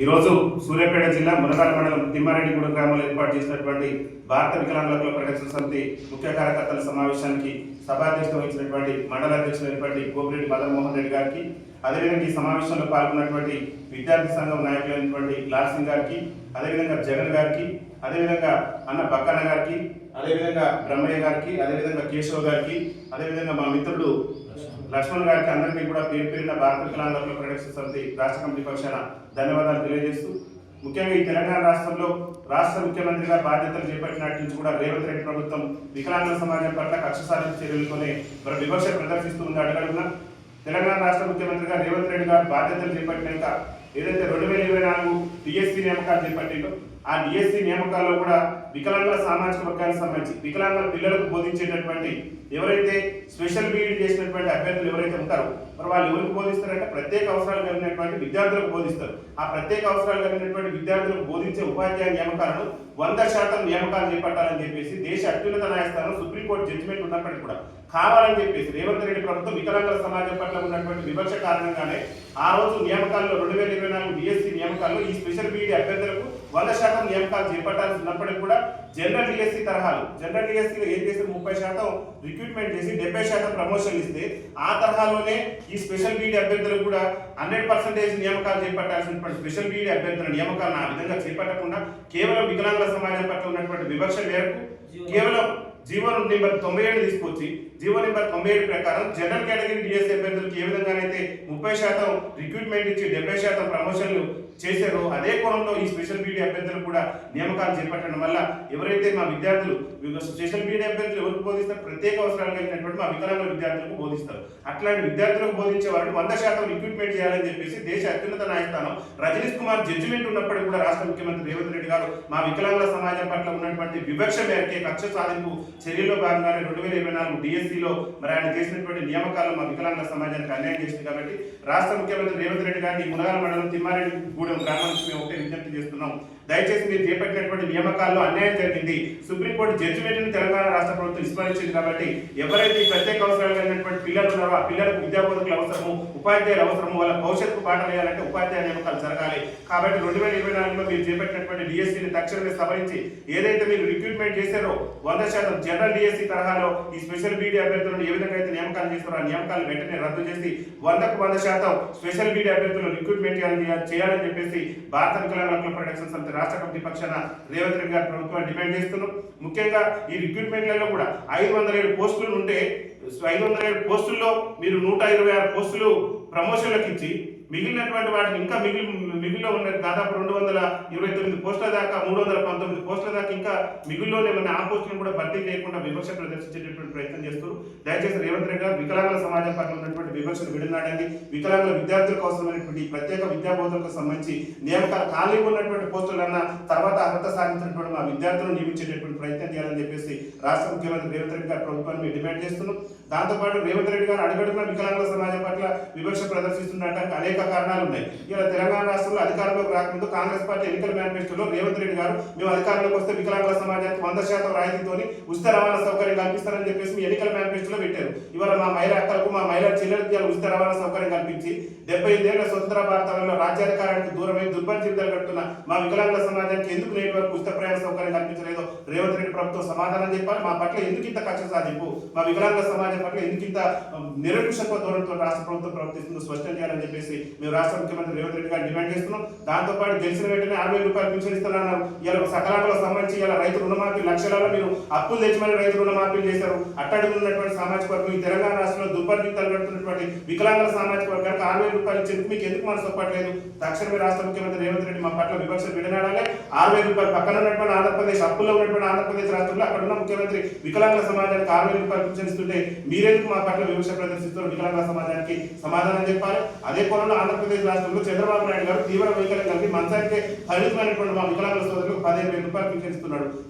ఈరోజు సూర్యాపేట జిల్లా మునగాల మండలం తిమ్మారెడ్డిగూడ గ్రామంలో ఏర్పాటు చేసినటువంటి భారత వికలాంగుల ప్రొటెక్షన్ సమితి ముఖ్య కార్యకర్తల సమావేశానికి సభాధ్యక్షత వహించినటువంటి మండల అధ్యక్షులైనటువంటి గోపిరెడ్డి మదన్మోహన్ రెడ్డి గారికి అదేవిధంగా ఈ సమావేశంలో పాల్గొన్నటువంటి విద్యార్థి సంఘం నాయకులైనటువంటి లాల్ సింగ్ గారికి అదేవిధంగా జగన్ గారికి అదేవిధంగా అన్న బక్కన్న గారికి అదేవిధంగా బ్రహ్మయ్య గారికి అదేవిధంగా కేశవ్ గారికి అదేవిధంగా మా మిత్రుడు లక్ష్మణ్ గారికి అందరికీ కూడా పేరు పేరిన భారత వికలాంగుల ప్రొటెక్షన్ సమితి రాష్ట్ర కమిటీ పక్షాన ధన్యవాదాలు తెలియజేస్తూ ముఖ్యంగా ఈ తెలంగాణ రాష్ట్రంలో రాష్ట్ర ముఖ్యమంత్రిగా బాధ్యతలు చేపట్టినట్టు నుంచి కూడా రేవంత్ రెడ్డి ప్రభుత్వం వికలాంగుల సమాజం పట్ల కక్ష సాధింపు చర్యలతోనే మరి వివక్ష ప్రదర్శిస్తుంది అడగడుగున తెలంగాణ రాష్ట్ర ముఖ్యమంత్రిగా రేవంత్ రెడ్డి గారు బాధ్యతలు చేపట్టినాక ఏదైతే రెండు వేల ఇరవై నాలుగు డిఎస్సి నియామకాలు చేపట్టిందో ఆ డిఎస్సి నియామకాల్లో కూడా వికలాంగుల సామాజిక వర్గానికి సంబంధించి వికలాంగుల పిల్లలకు బోధించేటటువంటి ఎవరైతే స్పెషల్ బీఈడి చేసినటువంటి అభ్యర్థులు ఎవరైతే ఉంటారో మరి వాళ్ళు ఎవరికి బోధిస్తారంటే ప్రత్యేక అవసరాలు కలిగినటువంటి విద్యార్థులకు బోధిస్తారు. ఆ ప్రత్యేక అవసరాలు కలిగినటువంటి విద్యార్థులకు బోధించే ఉపాధ్యాయ నియామకాలను వంద శాతం నియామకాలు చేపట్టాలని చెప్పేసి దేశ అత్యున్నత న్యాయస్థానం సుప్రీంకోర్టు జడ్జిమెంట్ ఉన్నప్పటికీ కూడా కావాలని చెప్పేసి రేవంత్ రెడ్డి ప్రభుత్వం వికలాంగుల సమాజం పట్ల ఉన్నటువంటి వివక్ష కారణంగానే ఆ రోజు నియామకాల్లో రెండు వేల ఇరవై నాలుగు డిఎస్సి నియామకాల్లో ఈ స్పెషల్ బీఈడి అభ్యర్థులకు వంద శాతం నియామకాలు చేపట్టాల్సి ఉన్నప్పటికీ కూడా జనరల్ డిఎస్సీ తరహాలు జనరల్ డిఎస్సీలో ఏం చేస్తే ముప్పై శాతం రిక్రూట్మెంట్ చేసి డెబ్బై శాతం ప్రమోషన్ ఇస్తే ఆ తరహాలోనే ఈ స్పెషల్ బీఈడి అభ్యర్థులకు కూడా హండ్రెడ్ పర్సెంటేజ్ నియామకాలు చేపట్టాల్సినటువంటి స్పెషల్ బీఈడి అభ్యర్థుల నియామకాలను ఆ విధంగా చేపట్టకుండా కేవలం వికలాంగుల సమాజం పట్ల ఉన్నటువంటి వివక్ష మేరకు కేవలం జీవో నెంబర్ తొంభై ఏడు తీసుకొచ్చి జీవో నెంబర్ తొంభై ఏడు ప్రకారం జనరల్ కేటగిరీ డిఎస్సీ అభ్యర్థులకు ఏ విధంగానైతే ముప్పై శాతం రిక్రూట్మెంట్ ఇచ్చి డెబ్బై శాతం ప్రమోషన్లు చేశారో అదే కోణంలో ఈ స్పెషల్ బీడీ అభ్యర్థులు కూడా నియామకాలు చేపట్టడం వల్ల ఎవరైతే మా విద్యార్థులు స్పెషల్ బీడీ అభ్యర్థులు ఎవరికి బోధిస్తారు? ప్రత్యేక అవసరాలు కలిగినటువంటి మా వికలాంగుల విద్యార్థులకు బోధిస్తారు. అట్లాంటి విద్యార్థులకు బోధించే వారిని వంద శాతం రిక్రూట్మెంట్ చేయాలని చెప్పేసి దేశ అత్యున్నత న్యాయస్థానం రజనీష్ కుమార్ జడ్జిమెంట్ ఉన్నప్పటికీ కూడా రాష్ట్ర ముఖ్యమంత్రి రేవంత్ రెడ్డి గారు మా వికలాంగుల సమాజం పట్ల ఉన్నటువంటి వివక్ష మేరకే కక్ష సాధింపు చర్యలో భాగంగానే రెండు వేల ఇరవై నాలుగు డిఎస్సిలో మరి ఆయన చేసినటువంటి నియామకాలు మా వికలాంగ సమాజానికి అన్యాయం చేసింది కాబట్టి రాష్ట్ర ముఖ్యమంత్రి రేవంత్ రెడ్డి గారిని మునగాల మండలం తిమ్మారెడ్డి గూడెం గ్రామానికి మేము ఒకటే విజ్ఞప్తి చేస్తున్నాం. దయచేసి మీరు చేపట్టినటువంటి నియామకాల్లో అన్యాయం జరిగింది. సుప్రీంకోర్టు జడ్జిమెంట్ తెలంగాణ రాష్ట్ర ప్రభుత్వం విస్మరించింది కాబట్టి ఎవరైతే ఈ ప్రత్యేక అవసరాలు కలిగినటువంటి పిల్లలు ఉన్నారో ఆ పిల్లలకు విద్యాబోధకులు అవసరము ఉపాధ్యాయులు అవసరము వాళ్ళ భవిష్యత్తు పాఠాలు వేయాలంటే ఉపాధ్యాయ నియామకాలు జరగాలి. కాబట్టి రెండు వేల ఇరవై నాలుగులో మీరు చేపట్టినటువంటి డిఎస్సీని తక్షణమే సవరించి ఏదైతే మీరు రిక్రూట్మెంట్ చేశారో వంద శాతం జనరల్ డిఎస్సీ తరహాలో ఈ స్పెషల్ బీడీ అభ్యర్థులను ఏ విధంగా అయితే నియామకాలు చేస్తారో ఆ నియామకాలను వెంటనే రద్దు చేసి వందకు వంద శాతం స్పెషల్ బీడీ అభ్యర్థులను రిక్రూట్మెంట్ చేయాలని చెప్పేసి భారత వికలాంగుల హక్కుల ప్రొటెక్షన్ రాష్ట్ర కమిటీ పక్షాన రేవంత్ రెడ్డి గారి ప్రభుత్వం డిమాండ్ చేస్తున్నాం. ముఖ్యంగా ఈ రిక్రూట్మెంట్లలో కూడా ఐదు వందల ఏడు పోస్టులు ఉంటే ఐదు వందల ఏడు పోస్టుల్లో మీరు నూట ఇరవై ఆరు పోస్టులు ప్రమోషన్లకు ఇచ్చి మిగిలినటువంటి వాటిని ఇంకా మిగిలి మిగిలిలో ఉన్న దాదాపు రెండు వందల ఇరవై తొమ్మిది పోస్టుల దాకా మూడు వందల పంతొమ్మిది పోస్టుల దాకా ఇంకా మిగిలిలోనే ఉన్న ఆ పోస్టులను కూడా భర్తీ చేయకుండా విమర్శ ప్రదర్శించేటటువంటి ప్రయత్నం చేస్తూ దయచేసి రేవంత్ రెడ్డి గారు వికలాంగుల సమాజం పట్ల ఉన్నటువంటి విమర్శను విడనాడండి. వికలాంగుల విద్యార్థులకు అవసరమైనటువంటి ప్రత్యేక విద్యా బోధనకు సంబంధించి నియామకాలు ఖాళీగా ఉన్నటువంటి పోస్టులన్నా తర్వాత అర్హత సాధించినటువంటి మా విద్యార్థులను నియమించేటటువంటి ప్రయత్నం చేయాలని చెప్పేసి రాష్ట్ర ముఖ్యమంత్రి రేవంత్ రెడ్డి గారు ప్రభుత్వాన్ని మేము డిమాండ్ చేస్తున్నాం. దాంతోపాటు రేవంత్ రెడ్డి గారు అడుగడుగున వికలాంగుల సమాజం పట్ల వివక్ష ప్రదర్శిస్తున్నట్టు అనేక కారణాలు ఉన్నాయి. ఇలా తెలంగాణ రాష్ట్రంలో అధికారంలోకి రాకముందు కాంగ్రెస్ పార్టీ ఎన్నికల మేనిఫెస్టోలో రేవంత్ రెడ్డి గారు మేము అధికారంలోకి వస్తే వికలాంగుల సమాజానికి వంద శాతం రాయితీతోని ఉచిత రవాణా సౌకర్యం కల్పిస్తారని చెప్పేసి మీ ఎన్నికల మేనిఫెస్టోలో పెట్టారు. ఇవాళ మా మహిళ అక్కలకు మా మహిళా చెల్లెలకి ఉచిత రవాణా సౌకర్యం కల్పించి డెబ్బై ఐదేళ్ళ స్వతంత్ర భారతంలో రాజ్యాధికారానికి దూరమై దుర్భర జీవితాలు గడుపుతున్న మా వికలాంగుల సమాజానికి ఎందుకు నేటి వరకు ఉచిత ప్రయాణ సౌకర్యం కల్పించలేదో రేవంత్ రెడ్డి ప్రభుత్వం సమాధానం చెప్పాలి. మా పట్ల ఎందుకు ఇంత కక్ష సాధింపు? మా వికలాంగుల సమాజం పట్ల ఎందుకు ఇంత నిరంకుశత్వ ధోరణితో రాష్ట్ర ప్రభుత్వం ప్రవర్తిస్తుందో స్పష్టం చేయాలని చెప్పేసి మేము రాష్ట్ర ముఖ్యమంత్రి రేవంత్ రెడ్డి గారు డిమాండ్ చేస్తున్నాం. దాంతో పాటు గెలిచిన వెంటనే అరవై రూపాయలు పింఛన్ ఇలా సకలాంగులకు సంబంధించి ఇలా రైతు రుణమాఫీ లక్షలలో మీరు అప్పులు తెచ్చమని రైతు రుణమాఫీ చేశారు. అట్టడుగు ఉన్నటువంటి సామాజిక వర్గం ఈ తెలంగాణ రాష్ట్రంలో దుర్భర పెడుతున్నటువంటి వికలాంగుల సామాజిక వర్గానికి అరవై రూపాయలు ఇచ్చేందుకు మీకు ఎందుకు మనసు ఒప్పట్లేదు తక్షణమే రాష్ట్ర ముఖ్యమంత్రి రేవంత్ రెడ్డి మా పట్ల వివక్ష విడనాడాలి. అరవై రూపాయలు పక్కన ఉన్నటువంటి ఆంధ్రప్రదేశ్ అప్పుల్లో ఉన్నటువంటి ఆంధ్రప్రదేశ్ రాష్ట్రంలో అక్కడ ఉన్న ముఖ్యమంత్రి వికలాంగుల సమాజానికి అరవై రూపాయలు పింఛన్ మీరెందుకు మా పట్ల వివక్ష ప్రదర్శిస్తున్నారు? వికలాంగుల సమాజానికి సమాధానం చెప్పాలి. అదే కోణంలో ఆంధ్రప్రదేశ్ రాష్ట్రంలో చంద్రబాబు నాయుడు గారు తీవ్ర వైఖరి కలిపి మంచానికి పరిమితమైనటువంటి మా వికలాంగుల సోదరులకు పదిహేను వేల రూపాయలు పింఛన్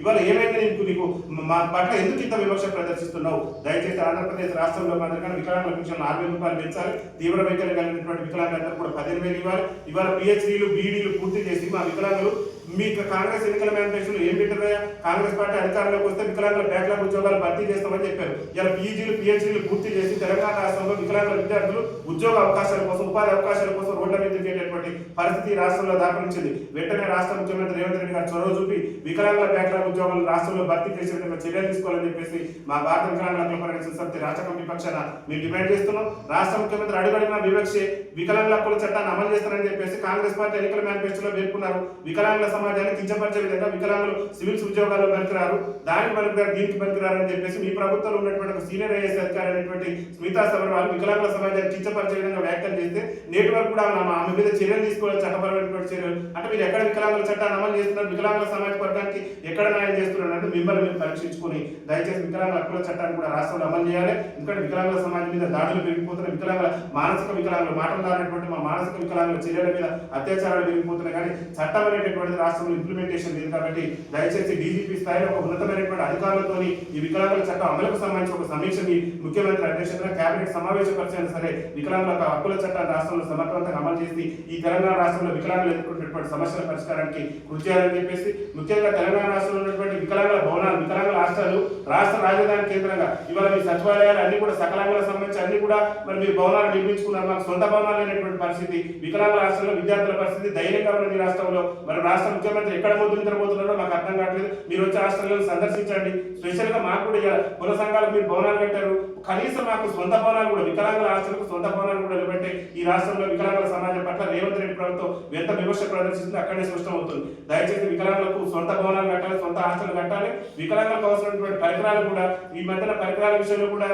ఇవాళ ఏమైంది నీకు? నీకు మా పట్ల ఎందుకు ఇంత వివక్ష ప్రదర్శిస్తున్నావు? దయచేసి ఆంధ్రప్రదేశ్ రాష్ట్రంలో మాదిరిగా వికలాంగుల పింఛన్ ఆరు వేల రూపాయలు పెంచాలి. తీవ్ర వైకల్యం కలిగినటువంటి వికలాంగులందరూ కూడా పదిహేను వేలు ఇవ్వాలి. ఇవాళ పిహెచ్డీలు బీడీలు పూర్తి చేసి మా వికలాంగులు మీకు కాంగ్రెస్ ఎన్నికల మేనిఫెస్టోలో ఏం పెట్టారా కాంగ్రెస్ పార్టీ అధికారంలోకి వస్తే వికలాంగుల బ్యాక్లాగ్ ఉద్యోగాలు భర్తీ చేస్తామని చెప్పారు. ఇలా పీజీలు పిహెచ్డీలు పూర్తి చేసి తెలంగాణ రాష్ట్రంలో వికలాంగుల విద్యార్థులు ఉద్యోగ అవకాశాల కోసం ఉపాధి అవకాశాల కోసం రోడ్ల మీద తిరిగేటటువంటి పరిస్థితి రాష్ట్రంలో దాపరించింది. వెంటనే రాష్ట్ర ముఖ్యమంత్రి రేవంత్ రెడ్డి గారు చొరవ చూపి వికలాంగుల బ్యాక్లాగ్ ఉద్యోగాలు రాష్ట్రంలో భర్తీ చేసే విధంగా చర్యలు తీసుకోవాలని చెప్పేసి మా భారత వికలాంగుల హక్కుల సమితి రాష్ట్ర కమిటీ పక్షాన మేము డిమాండ్ చేస్తున్నాం. రాష్ట్ర ముఖ్యమంత్రి అడుగడిన వివక్షే వికలాంగుల హక్కుల చట్టాన్ని అమలు చేస్తారని చెప్పేసి కాంగ్రెస్ పార్టీ ఎన్నికల మేనిఫెస్టోలో పేర్కొన్నారు. వికలాంగుల సమాజాన్ని కించపరిచే విధంగా వికలాంగులు సివిల్స్ ఉద్యోగాల్లో పనికిరారు. దానికి పనికిరారు దీనికి పనికిరారని చెప్పేసి మీ ప్రభుత్వంలో ఉన్నటువంటి ఒక సీనియర్ ఐఏఎస్ అధికారి అయినటువంటి స్మితా సబర్వాల్ వికలాంగుల సమాజాన్ని కించపరిచే విధంగా వ్యాఖ్యలు చేస్తే నేటి వరకు కూడా ఆమె మీద చర్యలు తీసుకోవాలి చట్టపరమైనటువంటి చర్యలు. అంటే మీరు ఎక్కడ వికలాంగుల చట్టాన్ని అమలు చేస్తున్నారు వికలాంగుల సమాజ వర్గానికి ఎక్కడ న్యాయం చేస్తున్నారు అంటే మిమ్మల్ని మీరు పరీక్షించుకొని దయచేసి వికలాంగుల హక్కుల చట్టాన్ని కూడా రాష్ట్రంలో అమలు చేయాలి. ఎందుకంటే వికలాంగుల సమాజం మీద దాడులు పెరిగిపోతున్నాయి వికలాంగుల మానసిక వికలాంగులు మాటలు దానటువంటి మా మానసిక వికలాంగుల చర్యల మీద అత్యాచారాలు పెరిగిపోతున్నాయి. కానీ చట్టం అనేటటువంటిది రాష్ట్రంలో ఇంప్లిమెంటేషన్ లేదు కాబట్టి దయచేసి డీజీపీ స్థాయిలో ఒక ఉన్నతమైనటువంటి అధికారులతోని ఈ వికలాంగుల చట్టం అమలుకు సంబంధించి ఒక సమీక్షని ముఖ్యమంత్రి అధ్యక్షతన కేబినెట్ సమావేశపరిచైనా సరే వికలాంగుల హక్కుల చట్టాన్ని రాష్ట్రంలో సమర్థవంతంగా అమలు చేసి ఈ తెలంగాణ రాష్ట్రంలో వికలాంగులు ఎదుర్కొంటున్నటువంటి సమస్యల పరిష్కారానికి కృషి చేయాలని చెప్పేసి ముఖ్యంగా తెలంగాణ రాష్ట్రంలో ఉన్నటువంటి వికలాంగుల భవనాలు వికలాంగుల రాష్ట్రాలు రాష్ట్ర రాజధాని కేంద్రంగా ఇవాళ మీ సచివాలయాలు అన్ని కూడా సకలాంగుల సంబంధించి అన్ని కూడా మరి మీరు భవనాలు నిర్మించుకున్నారు. మాకు సొంత భవనాలు అనేటువంటి పరిస్థితి వికలాంగుల రాష్ట్రంలో విద్యార్థుల పరిస్థితి ధైర్యంగా ఉన్నది రాష్ట్రంలో. మరి రాష్ట్రం ముఖ్యమంత్రి ఎక్కడ ముందు నిద్రపోతున్నారో మాకు అర్థం కావట్లేదు. మీరు వచ్చి హాస్టల్లో సందర్శించండి. స్పెషల్గా మాకు కూడా కుల సంఘాలకు మీరు భవనాలు కట్టారు కనీసం మాకు సొంత భవనాలు కూడా వికలాంగుల ఆస్తులకు సొంత భవనాలు కూడా నిలబెట్టే ఈ రాష్ట్రంలో వికలాంగుల సమాజం పట్ల రేవంత్ రెడ్డి ప్రభుత్వం ఎంత విమర్శ ప్రదర్శిస్తుంది. అక్కడే స్పష్టం అవుతుంది. దయచేసి వికలాంగులకు సొంత భవనాలు కట్టాలి సొంత ఆస్తులు కట్టాలి. వికలాంగులకు అవసరమైనటువంటి పరికరాలు కూడా ఈ మధ్యన పరికరాల విషయంలో కూడా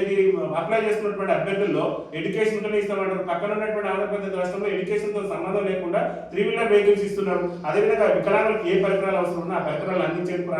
ఇది అప్లై చేసుకున్నటువంటి అభ్యర్థుల్లో ఎడ్యుకేషన్ ఉంటేనే ఇస్తామంటారు. పక్కన ఉన్నటువంటి ఆంధ్రప్రదేశ్ రాష్ట్రంలో ఎడ్యుకేషన్తో సంబంధం లేకుండా త్రీ వీలర్ వెహికల్స్ ఇస్తున్నారు. అదేవిధంగా వికలాంగులకు ఏ పరికరాలు అవసరం ఉన్నా ఆ పరికరాలు అందించేందుకు